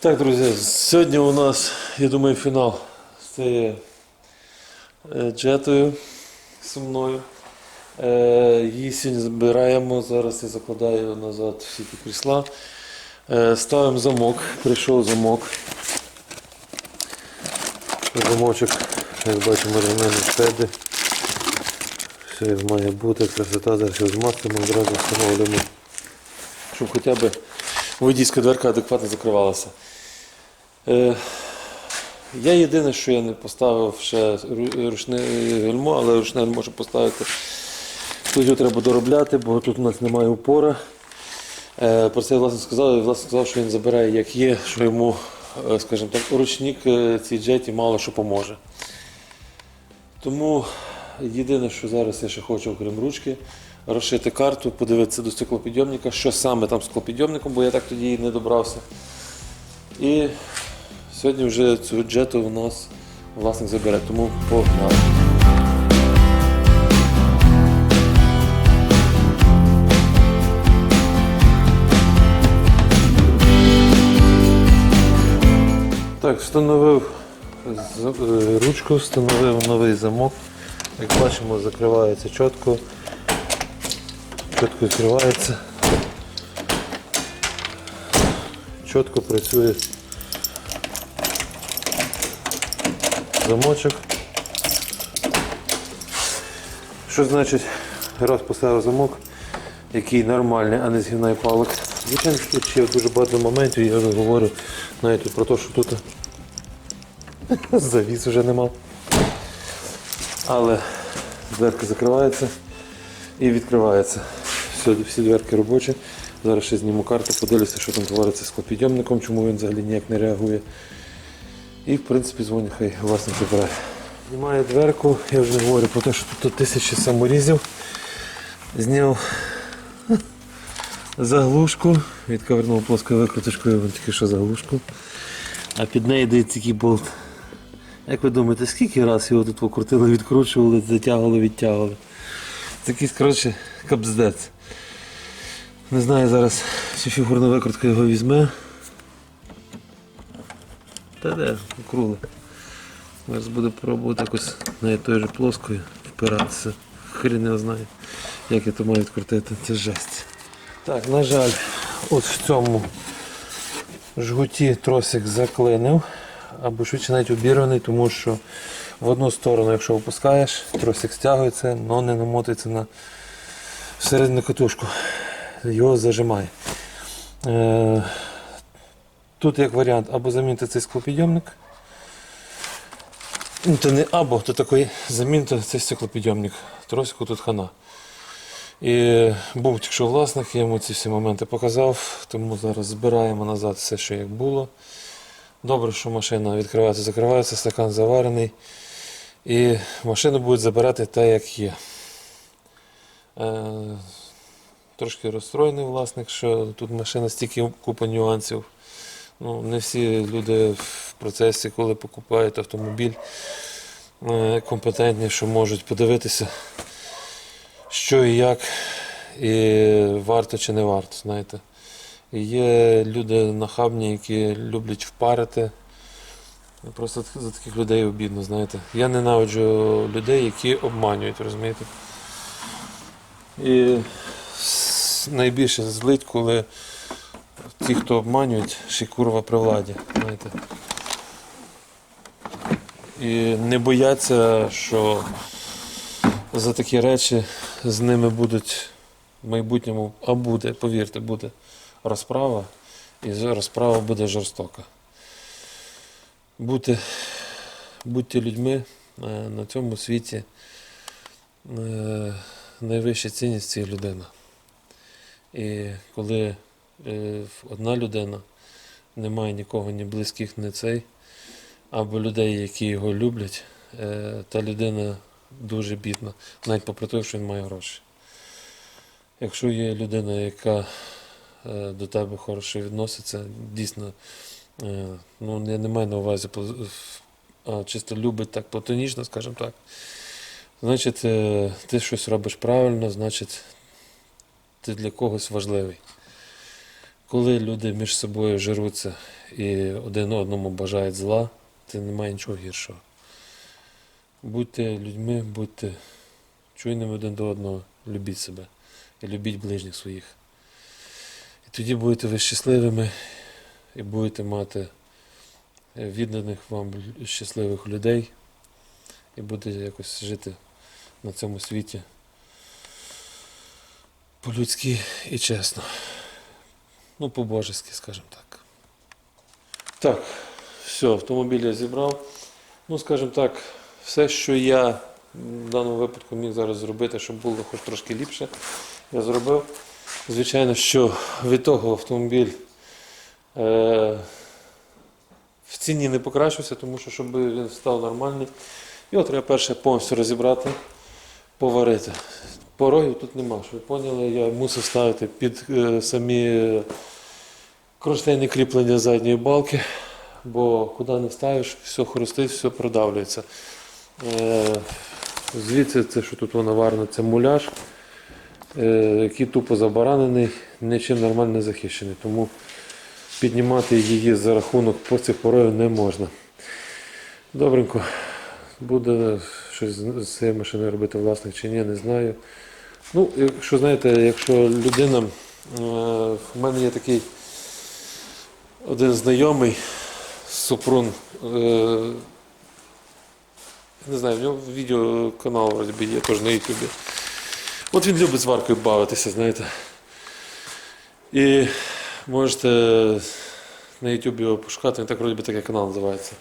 Так, друзі, сьогодні у нас, я думаю, фінал з цією е, джетою сумною. Е, Її сьогодні збираємо. Зараз я закладаю назад всі ті крісла. Е, Ставимо замок, прийшов замок. Замочок, як бачимо, оригінальні шпеди. Все має бути, красота, зараз змастимо, одразу встановлюємо, щоб хоча б водійська дверка адекватно закривалася. Е, я єдине, що я не поставив ще ру- ручне гальмо, але ручне гальмо можу поставити. Тут треба доробляти, бо тут у нас немає упора. Е, про це я власне сказав, і власне сказав, що він забирає як є, що йому, е, скажімо так, ручник е, цій джеті мало що поможе. Тому єдине, що зараз я ще хочу, окрім ручки, розшити карту, подивитися до стеклопідйомника, що саме там з склопідйомником, бо я так тоді і не добрався. І сьогодні вже цю джету у нас власник забере, тому погнали. Так, встановив е, ручку, встановив новий замок. Як бачимо, закривається чітко. Чітко відкривається. Чітко працює замочок. Що значить раз поставив замок, який нормальний, а не з гівна і палок. Звичайно, тут ще дуже багато моментів, я вже говорю навіть про те, що тут завіс вже нема. Але дверка закривається і відкривається. Все, всі дверки робочі. Зараз ще зніму карту, подивлюся, що там твориться з клопідйомником, чому він взагалі ніяк не реагує. І в принципі дзвоню, хай власник забирає. Знімаю дверку, я вже не говорю про те, що тут тисячі саморізів. Зняв заглушку, відковернув плоскою викруточкою вон тільки що заглушку. А під нею дивиться такий болт. Як ви думаєте, скільки раз його тут покрутили, відкручували, затягували, відтягували? Це якийсь, коротше, капздець. Не знаю зараз, чи фігурна викрутка його візьме. Та де, окрули. Зараз буду пробувати якось навіть тою же плоскою впиратися. Хрін не знає, як я то маю відкрутити. Це жесть. Так, на жаль, от в цьому жгуті тросик заклинив, або швидше навіть обірваний, тому що в одну сторону, якщо опускаєш, тросик стягується, але не намотується на всередину катушку. Його зажимає. Е, Тут як варіант або замінити цей склопідйомник. Ну, не або, то такий замінити цей стеклопідйомник. Тросику тут хана. І був тільки що власник, я йому ці всі моменти показав, тому зараз збираємо назад все, що як було. Добре, що машина відкривається, закривається, стакан заварений. І машину будуть забирати так, як є. Трошки розстроєний власник, що тут машина стільки купа нюансів. Ну, не всі люди в процесі, коли покупають автомобіль, е, компетентні, що можуть подивитися, що і як, і варто чи не варто, знаєте. Є люди нахабні, які люблять впарити. Просто за таких людей обідно, знаєте. Я ненавиджу людей, які обманюють, розумієте? І найбільше злить, коли ті, хто обманюють, ще й курва при владі. Знаєте. І не бояться, що за такі речі з ними будуть в майбутньому, а буде, повірте, буде розправа, і розправа буде жорстока. Будьте, будьте людьми е, на цьому світі. е, Найвища цінність це людина. І коли е, одна людина не має нікого, ні близьких, ні цей, або людей, які його люблять, е, та людина дуже бідна, навіть попри те, що він має гроші. Якщо є людина, яка е, до тебе хорошо відноситься, дійсно, ну, я не маю на увазі, а чисто любить так платонічно, скажімо так, значить, ти щось робиш правильно, значить, ти для когось важливий. Коли люди між собою жируться і один одному бажають зла, це немає нічого гіршого. Будьте людьми, будьте чуйними один до одного, любіть себе і любіть ближніх своїх. І тоді будете ви щасливими і будете мати відданих вам щасливих людей і будете якось жити на цьому світі по-людськи і чесно. Ну, по-божески, скажімо так. Так, все, автомобіль я зібрав. Ну, скажімо так, все, що я в даному випадку міг зараз зробити, щоб було хоч трошки ліпше, я зробив. Звичайно, що від того автомобіль е, в ціні не покращився, тому що щоб він став нормальний, його треба перше повністю розібрати, поварити. Порогів тут нема, щоб ви поняли, я мусив ставити під е, самі е, кронштейні кріплення задньої балки, бо куди не ставиш, все хрустить, все продавлюється. Е, звідси це, що тут воно варено, це муляж, який тупо забаранений, нічим нормально не захищений. Тому піднімати її за рахунок по цих порогів не можна. Добренько. Буде щось з цією машиною робити власник чи ні, не знаю. Ну, якщо знаєте, якщо людина, е, в мене є такий один знайомий Супрун, е, не знаю, в нього відеоканал вроді є теж на Ютубі. От він любить з варкою бавитися, знаєте. І можете на Ютубі його пошукати, він так вроді би такий канал називається.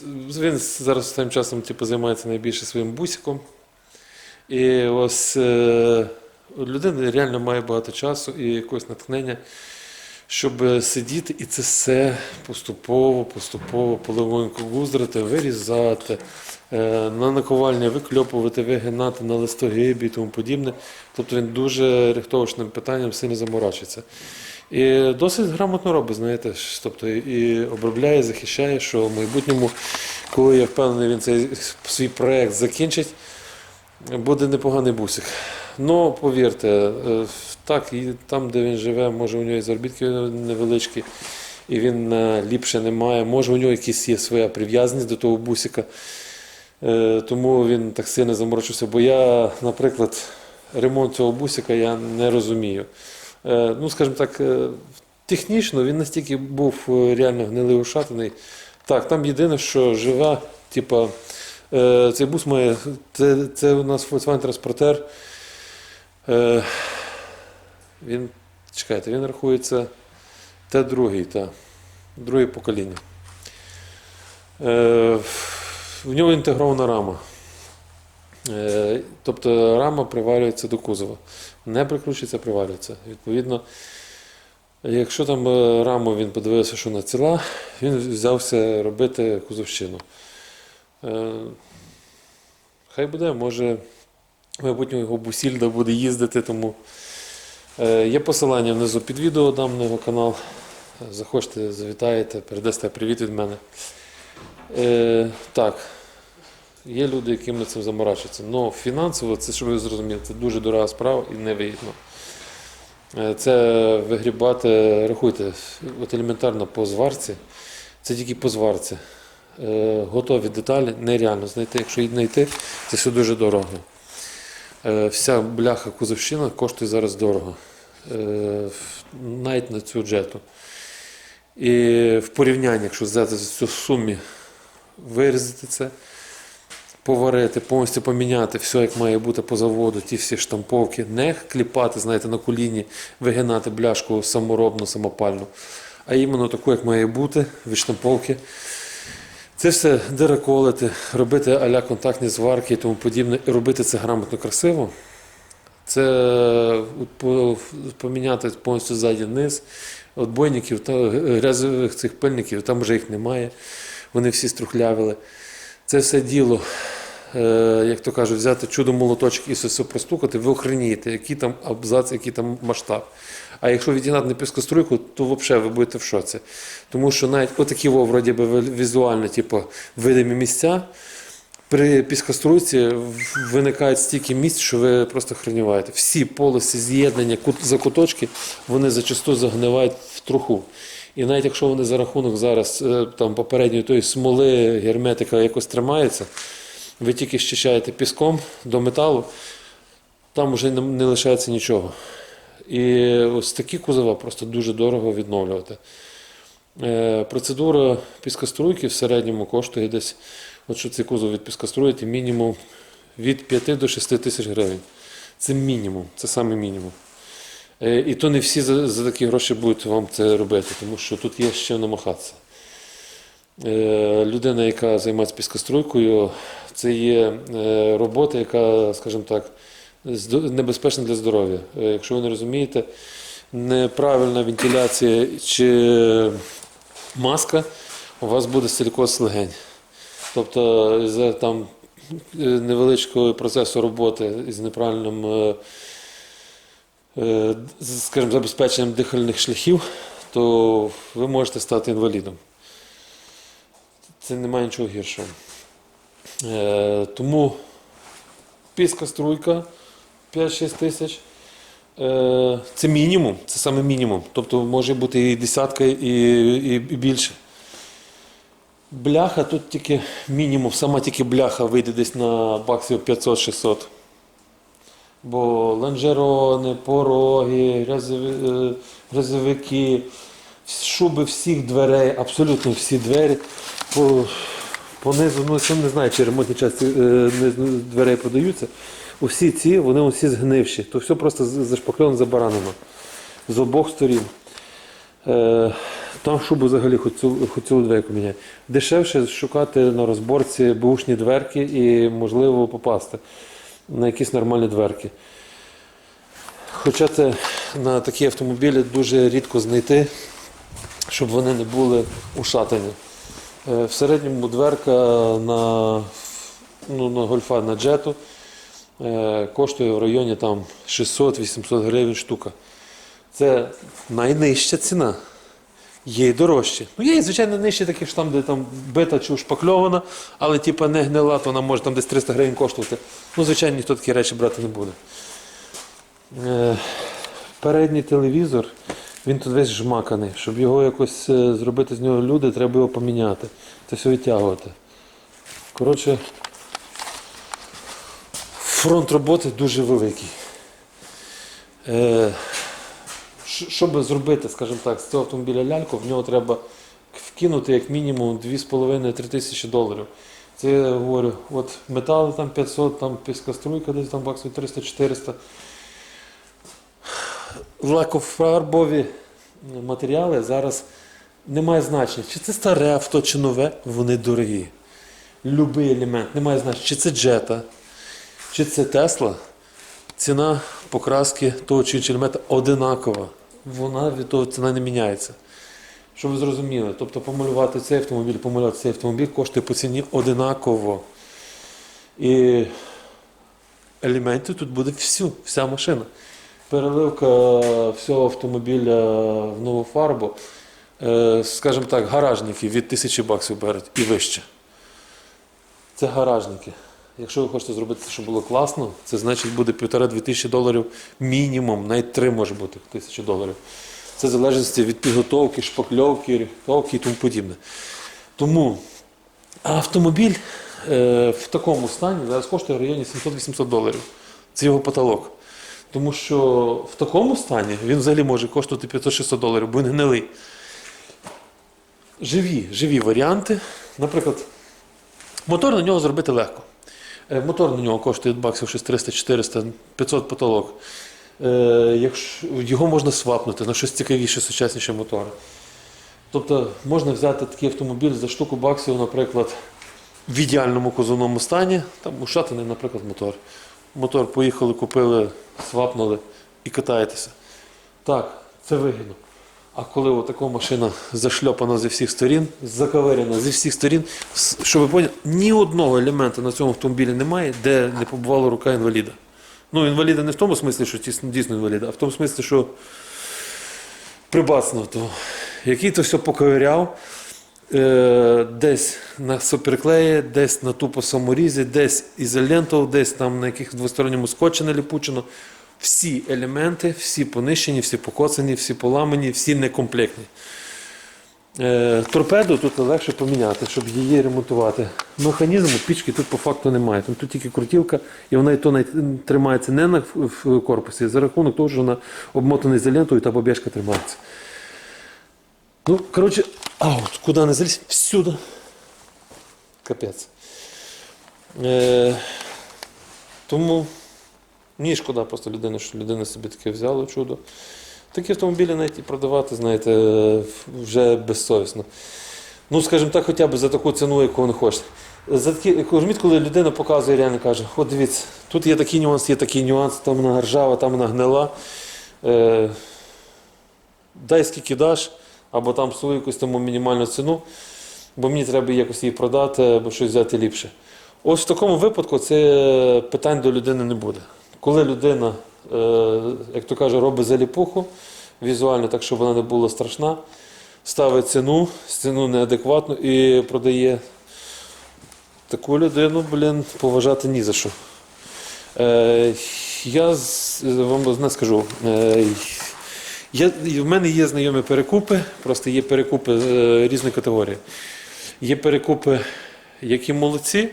Е, Він зараз останнім часом типу, займається найбільше своїм бусиком. І ось е, у людини реально має багато часу і якогось натхнення, щоб сидіти і це все поступово, поступово половинку гуздрити, вирізати, е, на наковальні викльопувати, вигинати на листогибі і тому подібне. Тобто він дуже рихтовочним питанням сильно заморачується. І досить грамотно робить, знаєте, тобто і обробляє, захищає, що в майбутньому, коли я впевнений, він цей свій проект закінчить, буде непоганий бусик. Ну, повірте, е, так, і там, де він живе, може у нього і заробітки невеличкі, і він ліпше не має. Може, у нього якась є своя прив'язаність до того бусика. Е, Тому він так сильно заморочився. Бо я, наприклад, ремонт цього бусика я не розумію. Е, Ну, скажімо так, е, технічно він настільки був е, реально гнилий. Так, там єдине, що жива, типа, цей бус має. Це, це у нас Volkswagen. Е, Він, чекайте, він рахується Т2, та, друге покоління. В нього інтегрована рама. Тобто рама приварюється до кузова. Не прикручується, приварюється. Відповідно, якщо там е, раму він подивився, що вона ціла, він взявся робити кузовщину. Е, Хай буде, може, в майбутньому його Бусільда буде їздити, тому е, є посилання внизу під відео, дам на його канал. Захочете, завітаєте, передасте привіт від мене. Е, так, є люди, яким на цим заморачуються. Але фінансово, це щоб ви зрозуміли, це дуже дорога справа і невигідно. Е, Це вигрібати, рахуйте, от елементарно по зварці, це тільки по зварці. Е, Готові деталі нереально знайти. Якщо їх знайти, це все дуже дорого. Е, Вся бляха кузовщина коштує зараз дорого. Навіть на цю джету. І в порівнянні, якщо взяти цю сумі, вирізати це, поварити, повністю поміняти все, як має бути по заводу, ті всі штамповки, не кліпати, знаєте, на коліні, вигинати бляшку саморобну, самопальну, а іменно таку, як має бути, від штамповки. Це все дереколити, робити аля контактні зварки і тому подібне, і робити це грамотно красиво. Це е, поміняти повністю ззаді низ, отбойників та грязових цих пильників, там вже їх немає. Вони всі струхлявили. Це все діло, е, як то кажуть, взяти чудо молоточок і все простукати, ви охренієте, який там абзац, який там масштаб. А якщо відігнати на піскоструйку, то взагалі ви будете в шоці. Тому що навіть отакі вроді би, візуально, типу, видимі місця, При піскоструйці в- виникає стільки місць, що ви просто храніваєте. Всі полості з'єднання, кут- закуточки, вони зачасту загнивають в труху. І навіть якщо вони за рахунок зараз е, там, попередньої тої смоли, герметика якось тримаються, ви тільки щищаєте піском до металу, там вже не, лишається нічого. І ось такі кузова просто дуже дорого відновлювати. Е, Процедура піскоструйки в середньому коштує десь, от щоб цей кузов від піскоструїти, мінімум від 5 до 6 тисяч гривень. Це мінімум, це саме мінімум. Е, І то не всі за, за такі гроші будуть вам це робити, тому що тут є ще намахатися. Е, Людина, яка займається піскоструйкою, це є е, робота, яка, скажімо так, небезпечна для здоров'я. Якщо ви не розумієте, неправильна вентиляція чи маска, у вас буде силікоз легень. Тобто за там невеличкого процесу роботи із неправильним, скажімо, забезпеченням дихальних шляхів, то ви можете стати інвалідом. Це немає нічого гіршого. Е, тому піска струйка 5-6 тисяч. Е, це мінімум, це саме мінімум. Тобто може бути і десятка, і, і, і більше. Бляха тут тільки мінімум, сама тільки бляха вийде десь на баксів 500-600. Бо лонжерони, пороги, е, грязовики, шуби всіх дверей, абсолютно всі двері. По, понизу, ну я не знаю, чи ремонтні частини е, дверей продаються. Усі ці, вони усі згнивші. То все просто зашпакльовано, забаранено. З обох сторін. Е, там шубу взагалі хоч цю, хоч цілу двійку міняє. Дешевше шукати на розборці бушні дверки і, можливо, попасти на якісь нормальні дверки. Хоча це на такі автомобілі дуже рідко знайти, щоб вони не були ушатані. Е, В середньому дверка на, ну, на гольфа на джету е, коштує в районі там 600-800 гривень штука. Це найнижча ціна. Є й дорожчі. Ну, є, і, звичайно, нижчі такі ж там, де там бита чи ушпакльована, але типа не гнила, то вона може там десь 300 гривень коштувати. Ну, звичайно, ніхто такі речі брати не буде. Е, передній телевізор, він тут весь жмаканий. Щоб його якось е, зробити з нього люди, треба його поміняти. Це все відтягувати. Коротше, фронт роботи дуже великий. Е, Щоб зробити, скажімо так, з цього автомобіля ляльку, в нього треба вкинути як мінімум 2,5-3 тисячі доларів. Це я говорю, от метали там 500, там піскоструйка десь там баксів 300-400. Лакофарбові матеріали зараз немає значення, чи це старе авто, чи нове, вони дорогі. Любий елемент, немає значення, чи це джета, чи це Тесла. Ціна покраски того чи іншого елемента одинакова. Вона від того ціна не міняється. Щоб ви зрозуміли, тобто помалювати цей автомобіль, помалювати цей автомобіль коштує по ціні одинаково. І елементів тут буде всю, вся машина. Переливка всього автомобіля в нову фарбу, е, скажімо так, гаражники від тисячі баксів беруть і вище. Це гаражники. Якщо ви хочете зробити, щоб було класно, це значить буде півтора-дві тисячі доларів мінімум, навіть три може бути тисячі доларів. Це в залежності від підготовки, шпакльовки, рихтовки і тому подібне. Тому автомобіль е, в такому стані зараз коштує в районі 700-800 доларів. Це його потолок. Тому що в такому стані він взагалі може коштувати 500-600 доларів, бо він гнилий. Живі, живі варіанти. Наприклад, Мотор на нього зробити легко. Е, Мотор на нього коштує баксів 600, 400, 500 потолок. Е, його можна свапнути на щось цікавіше, сучасніше мотори. Тобто можна взяти такий автомобіль за штуку баксів, наприклад, в ідеальному кузовному стані, там ушатаний, наприклад, мотор. Мотор поїхали, купили, свапнули і катаєтеся. Так, це вигідно. А коли отака машина зашльопана зі всіх сторін, заковирена зі всіх сторін, щоб ви поняли, ні одного елемента на цьому автомобілі немає, де не побувала рука інваліда. Ну, інваліда не в тому смислі, що дійсно, інваліда, а в тому смислі, що прибацно то, який то все поковиряв, Е, десь на суперклеї, десь на тупо саморізі, десь ізоленту, десь там на яких двосторонньому скотчі наліпучено. Всі елементи, всі понищені, всі покоцані, всі поламані, всі некомплектні. Е, торпеду тут легше поміняти, щоб її ремонтувати. Механізму пічки тут по факту немає. Тут тільки крутілка, і вона і то тримається не на в корпусі, за рахунок того, що вона обмотана ізолентою, та бабешка тримається. Ну, коротше, а от куди не залізь? Всюди. Капець. Е, тому мені шкода просто людини, що людина собі таке взяла чудо. Такі автомобілі навіть і продавати, знаєте, вже безсовісно. Ну, скажімо так, хоча б за таку ціну, яку вони хочуть. За такі, розумієте, коли людина показує реально каже, от дивіться, тут є такий нюанс, є такий нюанс, там вона ржава, там вона гнила. Е, дай скільки даш, або там свою якусь тому мінімальну ціну, бо мені треба якось її продати, або щось взяти ліпше. Ось в такому випадку це питань до людини не буде. Коли людина, е, як то каже, робить заліпуху візуально, так щоб вона не була страшна, ставить ціну, ціну неадекватну і продає таку людину, блін, поважати ні за що. Е, я вам не скажу. Е, я, в мене є знайомі перекупи, просто є перекупи е, різної категорії. Є перекупи, які молодці.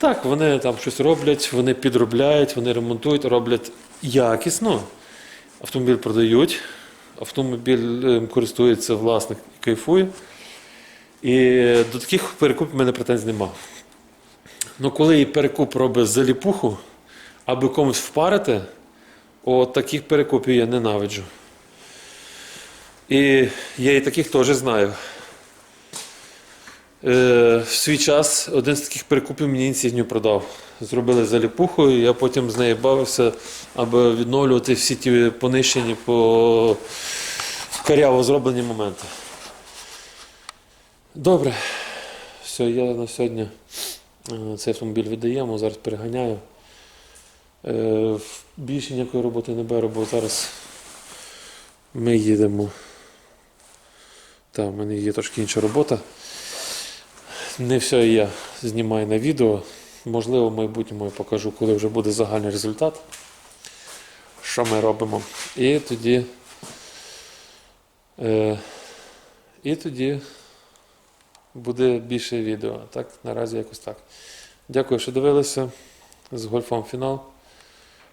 Так, вони там щось роблять, вони підробляють, вони ремонтують, роблять якісно. Автомобіль продають, автомобіль е, користується власник і кайфує. І до таких перекупів в мене претензій немає. Ну, коли і перекуп робить заліпуху, аби комусь впарити, от таких перекупів я ненавиджу. І я і таких теж знаю. Е, в свій час один з таких перекупів мені інсігнію продав. Зробили заліпуху, і я потім з нею бавився, аби відновлювати всі ті понищені по каряво зроблені моменти. Добре. Все, я на сьогодні е, цей автомобіль віддаємо, зараз переганяю. Е, Більше ніякої роботи не беру, бо зараз ми їдемо. Там, в мене є трошки інша робота. Не все я знімаю на відео. Можливо, в майбутньому я покажу, коли вже буде загальний результат, що ми робимо. І тоді. Е, і тоді буде більше відео. Так, наразі якось так. Дякую, що дивилися. З гольфом фінал.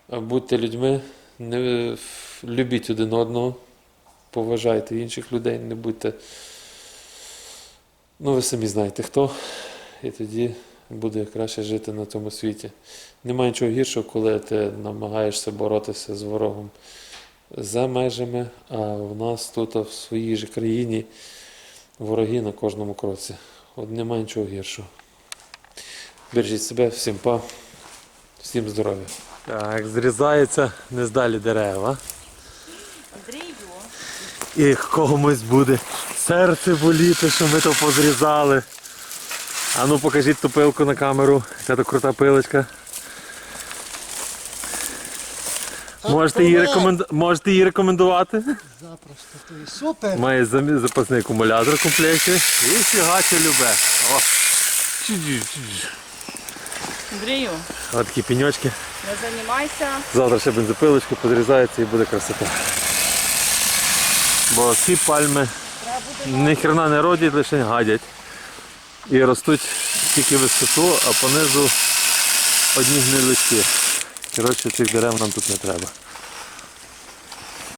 Будьте людьми, не, любіть один одного, поважайте інших людей, не будьте. Ну, ви самі знаєте хто. І тоді буде краще жити на цьому світі. Немає нічого гіршого, коли ти намагаєшся боротися з ворогом за межами, а в нас тут, в своїй же країні, вороги на кожному кроці. От немає нічого гіршого. Бережіть себе, всім па, всім здоров'я. Так, зрізаються нездалі дерева. І комусь буде серце боліти, що ми то позрізали. А ну покажіть ту пилку на камеру. Яка то крута пилочка. Можете її, рекоменду... Можете її рекомендувати? Запросто, то і супер. Має запасний акумулятор в комплекті. І фігаче любе. О. Андрію, Ось такі пеньочки. не займайся. Завтра ще бензопилочку подрізається і буде красота. Бо ці пальми ні хрена не родять, лише гадять. І ростуть тільки висоту, а понизу одні гнилички. Коротше, цих дерев нам тут не треба.